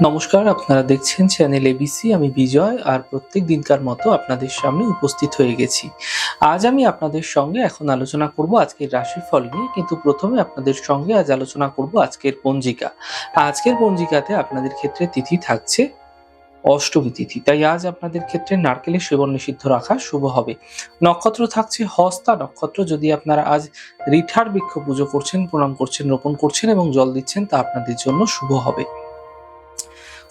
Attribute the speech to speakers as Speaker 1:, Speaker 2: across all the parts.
Speaker 1: নমস্কার, আপনারা দেখছেন চ্যানেল এবিসি আমি বিজয়, আর প্রত্যেক দিনকার মতো আপনাদের সামনে উপস্থিত হয়ে গেছি। আজ আমি আপনাদের সঙ্গে এখন আলোচনা করব আজকের রাশিফল নিয়ে, কিন্তু প্রথমে আপনাদের সঙ্গে আজ আলোচনা করব আজকের পঞ্জিকা। আজকের পঞ্জিকাতে আপনাদের ক্ষেত্রে তিথি থাকছে অষ্টমী তিথি, তাই আজ আপনাদের ক্ষেত্রে নারকেলের সেবন নিষিদ্ধ রাখা শুভ হবে। নক্ষত্র থাকছে হস্তা, নক্ষত্র যদি আপনারা আজ রিঠার বৃক্ষ পুজো করছেন, প্রণাম করছেন, রোপণ করছেন এবং জল দিচ্ছেন, তা আপনাদের জন্য শুভ হবে।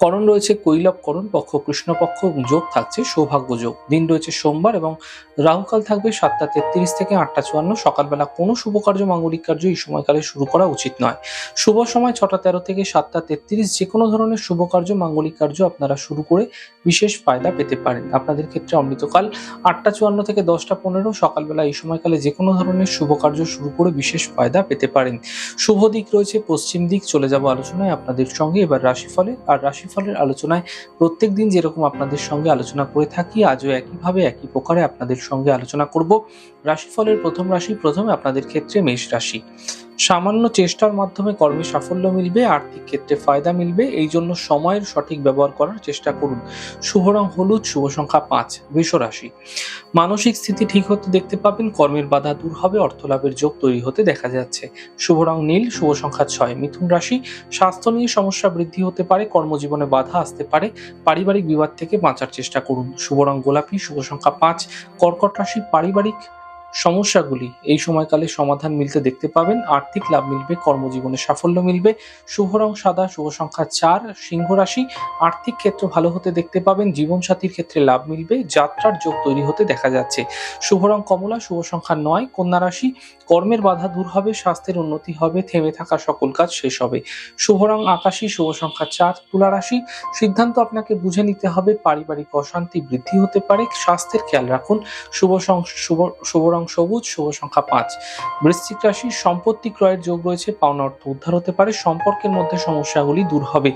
Speaker 1: করণ রয়েছে কৈলব করণ, পক্ষ কৃষ্ণপক্ষ যোগ থাকছে, সৌভাগ্য যোগ। দিন রয়েছে সোমবার এবং রাহুকাল থাকবে সাতটা তেত্রিশ থেকে আটটা চুয়ান্ন। সকালবেলা কোনো শুভ কার্য, মাঙ্গলিক কার্য এই সময়কালে শুরু করা উচিত নয়। শুভ সময় ছটা তেরো থেকে সাতটা তেত্রিশ। যে কোনো ধরনের শুভ কার্য, মাঙ্গলিক কার্য আপনারা শুরু করে বিশেষ ফায়দা পেতে পারেন। আপনাদের ক্ষেত্রে অমৃতকাল আটটা চুয়ান্ন থেকে দশটা পনেরো। সকালবেলা এই সময়কালে যে কোনো ধরনের শুভ কার্য শুরু করে বিশেষ ফায়দা পেতে পারেন। শুভ দিক রয়েছে পশ্চিম দিক। চলে যাব আলোচনায় আপনাদের সঙ্গে। এবার রাশিফলের, আর রাশিফলের আলোচনায় প্রত্যেক দিন যেরকম আপনাদের সঙ্গে আলোচনা করে থাকি, আজও একইভাবে একই প্রকারে আপনাদের সঙ্গে আলোচনা করব। রাশিফলের প্রথম রাশি প্রথমে আপনাদের ক্ষেত্রে মেষ রাশি। সামান্য চেষ্টার মাধ্যমে কর্মে সাফল্য মিলবে, আর্থিক ক্ষেত্রে ফায়দা মিলবে। এই জন্য সময়ের সঠিক ব্যবহার করার চেষ্টা করুন। শুভ রং হলুদ, শুভ সংখ্যা পাঁচ বৃষ রাশি। মানসিক স্থিতি ঠিক হতে দেখতে পাবেন, কর্মের বাধা দূর হবে, অর্থলাভের যোগ তৈরি হতে দেখা যাচ্ছে। শুভ রং নীল, শুভ সংখ্যা ছয়। মিথুন রাশি, স্বাস্থ্য নিয়ে সমস্যা বৃদ্ধি হতে পারে, কর্মজীবনে বাধা আসতে পারে। পারিবারিক বিবাদ থেকে বাঁচার চেষ্টা করুন। শুভ রং গোলাপি, শুভ সংখ্যা পাঁচ। কর্কট রাশি, পারিবারিক সমস্যাগুলি এই সময়কালে সমাধান মিলতে দেখতে পাবেন। আর্থিক লাভ মিলবে, কর্মজীবনে সাফল্য মিলবে। শুভ রং সাদা, শুভ সংখ্যা চার, সিংহ রাশি। আর্থিক ক্ষেত্র ভালো হতে দেখতে পাবেন, জীবনসাথীর ক্ষেত্রে লাভ মিলবে, যাত্রার যোগ তৈরি হতে দেখা যাচ্ছে। শুভ রং কমলা, শুভ সংখ্যা নয়, কন্যা রাশি। কর্মের বাধা দূর হবে, স্বাস্থ্যের উন্নতি হবে, থেমে থাকা সকল কাজ শেষ হবে। শুভ রং আকাশী, শুভ সংখ্যা চার, তুলা রাশি। সিদ্ধান্ত আপনাকে বুঝে নিতে হবে, পারিবারিক অশান্তি বৃদ্ধি হতে পারে, স্বাস্থ্যের খেয়াল রাখুন। শুভ শুভ শুভ রং সবুজ শুভ সংখ্যা পাঁচ। বৃশ্চিক রাশি সম্পত্তি ক্রয়ের যোগ রয়েছে, পাওনা অর্থ উদ্ধার হতে পারে, সম্পর্কের মধ্যে সমস্যাগুলি দূর হবে।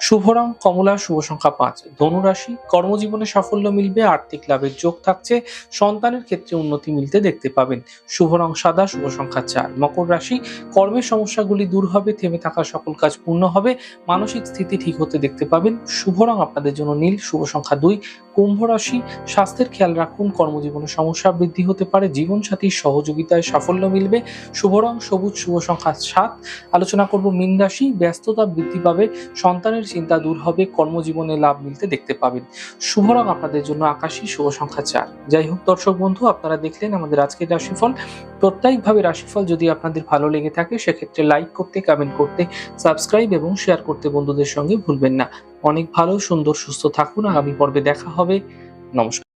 Speaker 1: শুভ রং, কমলা, শুভ সংখ্যা পাঁচ। ধনু রাশি, কর্মজীবনে সাফল্য মিলবে, আর্থিক লাভের যোগ থাকছে, সন্তানের ক্ষেত্রে উন্নতি মিলতে দেখতে পাবেন। শুভ রং সাদা, শুভ সংখ্যা চার। মকর রাশি, কর্মের সমস্যাগুলি দূর হবে, থেমে থাকা সকল কাজ পূর্ণ হবে, মানসিক স্থিতি ঠিক হতে দেখতে পাবেন। শুভ রং আপনাদের জন্য নীল, শুভ সংখ্যা দুই। কুম্ভ রাশি, স্বাস্থ্যের খেয়াল রাখুন, কর্মজীবনে সমস্যা বৃদ্ধি হতে পারে জীবনসাথীর সহযোগিতায় সাফল্য মিলবে। শুভ রং সবুজ শুভ সংখ্যা সাত। আলোচনা করব মীন রাশি। ব্যস্ততা বৃদ্ধি পাবে। সন্তানের চিন্তা দূর হবে। কর্মজীবনে লাভ মিলতে দেখতে পাবেন। শুভ রং আপনাদের জন্য আকাশী শুভ সংখ্যা চার। যাই হোক, দর্শক বন্ধু, আপনারা দেখলেন আমাদের আজকের রাশিফল। প্রত্যেকভাবে রাশিফল যদি আপনাদের ভালো লেগে থাকে, সেক্ষেত্রে লাইক করতে কমেন্ট করতে সাবস্ক্রাইব এবং শেয়ার করতে বন্ধুদের সঙ্গে ভুলবেন না। অনেক ভালো, সুন্দর, সুস্থ থাকুন। আগামী পর্বে দেখা হবে। নমস্কার।